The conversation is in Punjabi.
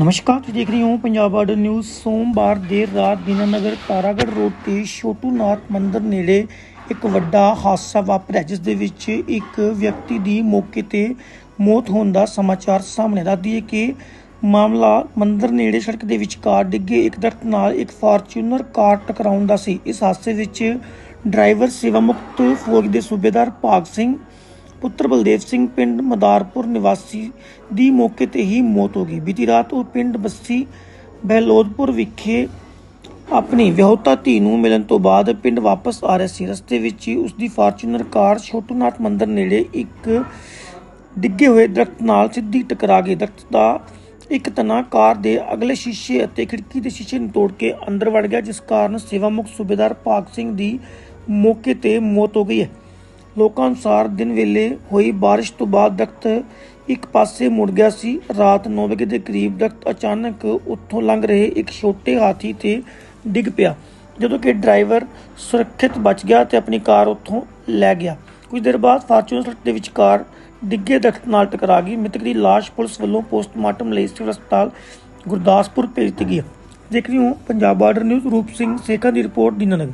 ਨਮਸਕਾਰ, ਤੁਸੀਂ ਦੇਖ ਰਹੇ ਹੋ ਪੰਜਾਬ ਬਾਰਡਰ ਨਿਊਜ਼। ਸੋਮਵਾਰ ਦੇਰ ਰਾਤ ਦੀਨਾਨਗਰ ਤਾਰਾਗੜ੍ਹ ਰੋਡ ਤੇ ਛੋਟੂ ਨਾਥ ਮੰਦਿਰ ਨੇੜੇ ਇੱਕ ਵੱਡਾ ਹਾਦਸਾ ਵਾਪਰਿਆ, ਜਿਸ ਦੇ ਵਿੱਚ ਇੱਕ ਵਿਅਕਤੀ ਦੀ ਮੌਕੇ ਤੇ ਮੌਤ ਹੋਣ ਦਾ ਸਮਾਚਾਰ ਸਾਹਮਣੇ ਆਇਆ ਹੈ ਕਿ ਮਾਮਲਾ ਮੰਦਿਰ ਨੇੜੇ ਸੜਕ ਦੇ ਵਿਚਕਾਰ ਡਿੱਗੇ ਇੱਕ ਦਰਖਤ ਨਾਲ ਇੱਕ ਫਾਰਚੂਨਰ ਕਾਰ ਟਕਰਾਉਣ ਦਾ ਸੀ। ਇਸ ਹਾਦਸੇ ਵਿੱਚ ਡਰਾਈਵਰ ਸੇਵਾ ਮੁਕਤ ਫੌਜ ਦੇ ਸੂਬੇਦਾਰ ਭਾਗ ਸਿੰਘ ਪੁੱਤਰ ਬਲਦੇਵ ਸਿੰਘ ਪਿੰਡ ਮਦਾਰਪੁਰ ਨਿਵਾਸੀ ਦੀ ਮੌਕੇ ਤੇ ਹੀ ਮੌਤ ਹੋ ਗਈ। ਬੀਤੀ ਰਾਤ ਉਹ ਪਿੰਡ ਬੱਸੀ ਬਹਿਲੋਦਪੁਰ ਵਿਖੇ ਆਪਣੀ ਵਿਆਹੁਤਾ ਧੀ ਨੂੰ ਮਿਲਣ ਤੋਂ ਬਾਅਦ ਪਿੰਡ ਵਾਪਸ ਆ ਰਿਹਾ ਸੀ। ਰਸਤੇ ਵਿੱਚ ਹੀ ਉਸ ਦੀ ਫਾਰਚੂਨਰ ਕਾਰ ਛੋਟੂਨਾਥ ਮੰਦਿਰ ਨੇੜੇ ਇੱਕ ਡਿੱਗੇ ਹੋਏ ਦਰਖਤ ਨਾਲ ਸਿੱਧੀ ਟਕਰਾ ਗਈ। ਦਰਖਤ ਦਾ ਇੱਕ ਤਨਾ ਕਾਰ ਦੇ ਅਗਲੇ ਸ਼ੀਸ਼ੇ ਅਤੇ ਖਿੜਕੀ ਦੇ ਸ਼ੀਸ਼ੇ ਨੂੰ ਤੋੜ ਕੇ ਅੰਦਰ ਵੜ ਗਿਆ, ਜਿਸ ਕਾਰਨ ਸੇਵਾ ਮੁਕਤ ਸੂਬੇਦਾਰ ਭਾਗ ਸਿੰਘ ਦੀ ਮੌਕੇ ਤੇ ਮੌਤ ਹੋ ਗਈ ਹੈ। ਲੋਕਾਂ ਅਨੁਸਾਰ ਦਿਨ ਵੇਲੇ ਹੋਈ ਬਾਰਿਸ਼ ਤੋਂ ਬਾਅਦ ਦਖਤ ਇੱਕ ਪਾਸੇ ਮੁੜ ਗਿਆ ਸੀ। ਰਾਤ 9 ਵਜੇ ਦੇ ਕਰੀਬ ਦਖ਼ਤ ਅਚਾਨਕ ਉੱਥੋਂ ਲੰਘ ਰਹੇ ਇੱਕ ਛੋਟੇ ਹਾਥੀ ਤੇ ਡਿੱਗ ਪਿਆ, ਜਦੋਂ ਕਿ ਡਰਾਈਵਰ ਸੁਰੱਖਿਅਤ ਬਚ ਗਿਆ ਤੇ ਆਪਣੀ ਕਾਰ ਉੱਥੋਂ ਲੈ ਗਿਆ। ਕੁਝ ਦੇਰ ਬਾਅਦ ਫਾਰਚੂਨਰ ਸੜਕ ਦੇ ਵਿਚਕਾਰ ਡਿੱਗੇ ਦਖ਼ਤ ਨਾਲ ਟਕਰਾ ਗਈ। ਮ੍ਰਿਤਕ ਦੀ ਲਾਸ਼ ਪੁਲਿਸ ਵੱਲੋਂ ਪੋਸਟਮਾਰਟਮ ਲਈ ਸਿਵਲ ਹਸਪਤਾਲ ਗੁਰਦਾਸਪੁਰ ਭੇਜ ਦਿੱਤੀ ਗਈ। ਦੇਖ ਰਹੇ ਹੋ ਪੰਜਾਬ ਬਾਰਡਰ ਨਿਊਜ਼ ਰੂਪ ਸਿੰਘ ਸੇਖਾਂ ਦੀ ਰਿਪੋਰਟ ਦੀਨਾਨਗਰ